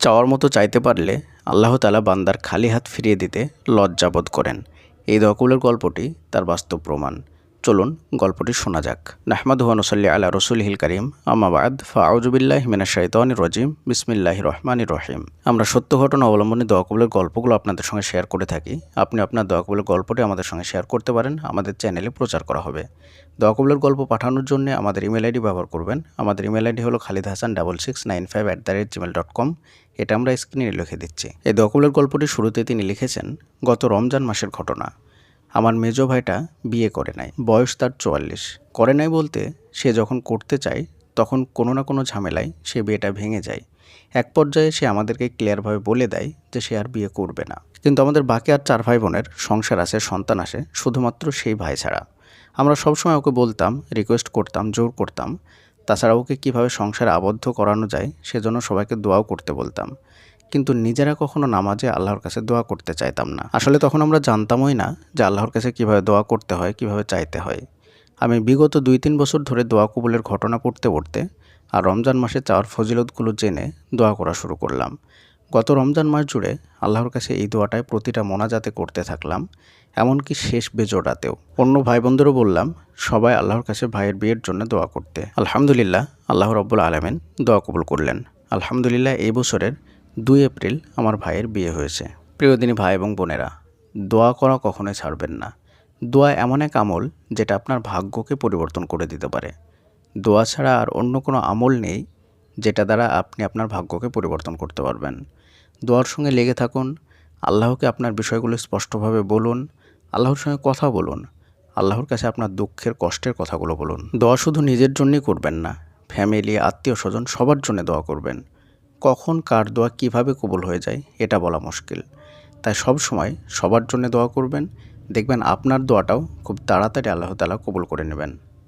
চাওয়ার মতো চাইতে পারলে আল্লাহ তালা বান্দার খালি হাত ফিরিয়ে দিতে লজ্জাবোধ করেন। এই দকুলের গল্পটি তার বাস্তব প্রমাণ। চলুন গল্পটি শোনা যাক। নাহমাদ হুয়ানসল্লি আল্লাহ রসুল হিল করিম। আমাবাদ ফাউজুবিল্লাহ মিনা শৈতান রজিম। বিসমিল্লাহ রহমান রহিম। আমরা সত্য ঘটনা অবলম্বনে দোয়াকবুলের গল্পগুলো আপনাদের সঙ্গে শেয়ার করে থাকি। আপনি আপনার দোয়াকবুলের গল্পটি আমাদের সঙ্গে শেয়ার করতে পারেন। আমাদের চ্যানেলে প্রচার করা হবে। দোয়াকবুলের গল্প পাঠানোর জন্য আমাদের ইমেল আইডি ব্যবহার করবেন। আমাদের ইমেল আইডি হলো Khalid Hasan double six nine five at the rate Gmail dot com এটা আমরা স্ক্রিনে লিখে দিচ্ছি। এই দোয়াকবুলের গল্পটি শুরুতে তিনি লিখেছেন, গত রমজান মাসের ঘটনা। আমার মেজ ভাইটা বিয়ে করে নাই। বয়স তার চুয়াল্লিশ। করে নাই বলতে সে যখন করতে চায়, তখন কোনো না কোনো ঝামেলায় সে বিয়েটা ভেঙে যায়। এক পর্যায়ে সে আমাদেরকে ক্লিয়ারভাবে বলে দেয় যে সে আর বিয়ে করবে না। কিন্তু আমাদের বাকি আর চার ভাই বোনের সংসার আসে সন্তান আসে শুধুমাত্র সেই ভাই ছাড়া। আমরা সবসময় ওকে বলতাম রিকোয়েস্ট করতাম, জোর করতাম। তাছাড়া ওকে কীভাবে সংসারে আবদ্ধ করানো যায়, সেজন্য সবাইকে দোয়াও করতে বলতাম। কিন্তু নিজেরা কখনো নামাজে আল্লাহর কাছে দোয়া করতে চাইতাম না। আসলে তখন আমরা জানতামই না যে আল্লাহর কাছে কীভাবে দোয়া করতে হয়, কীভাবে চাইতে হয়। আমি বিগত দুই তিন বছর ধরে দোয়া কবুলের ঘটনা পড়তে পড়তে আর রমজান মাসে চাওয়ার ফজিলতগুলো জেনে দোয়া করা শুরু করলাম। গত রমজান মাস জুড়ে আল্লাহর কাছে এই দোয়াটায় প্রতিটা মোনাজাতে করতে থাকলাম, এমনকি শেষ বেজোড়াতেও অন্য ভাই বোনদেরও বললাম, সবাই আল্লাহর কাছে ভাইয়ের বিয়ের জন্য দোয়া করতে। আলহামদুলিল্লাহ, আল্লাহ রব্বুল আলমেন দোয়া কবুল করলেন। আলহামদুলিল্লাহ, এই বছরের দুই এপ্রিল আমার ভাইয়ের বিয়ে হয়েছে। প্রিয়দিনী ভাই এবং বোনেরা, দোয়া করা কখনোই ছাড়বেন না। দোয়া এমন এক আমল যেটা আপনার ভাগ্যকে পরিবর্তন করে দিতে পারে। দোয়া ছাড়া আর অন্য কোনো আমল নেই যেটা দ্বারা আপনি আপনার ভাগ্যকে পরিবর্তন করতে পারবেন। দোয়ার সঙ্গে লেগে থাকুন, আল্লাহকে আপনার বিষয়গুলো স্পষ্টভাবে বলুন, আল্লাহর সঙ্গে কথা বলুন, আল্লাহর কাছে আপনার দুঃখের, কষ্টের কথাগুলো বলুন। দোয়া শুধু নিজের জন্যই করবেন না, ফ্যামিলি আত্মীয় স্বজন সবার জন্য দোয়া করবেন। কখন কার দোয়া কীভাবে কবুল হয়ে যায়, এটা বলা মুশকিল। তাই সব সময় সবার জন্য দোয়া করবেন, দেখবেন আপনার দোয়াটাও খুব তাড়াতাড়ি আল্লাহ তালা কবুল করে নেবেন।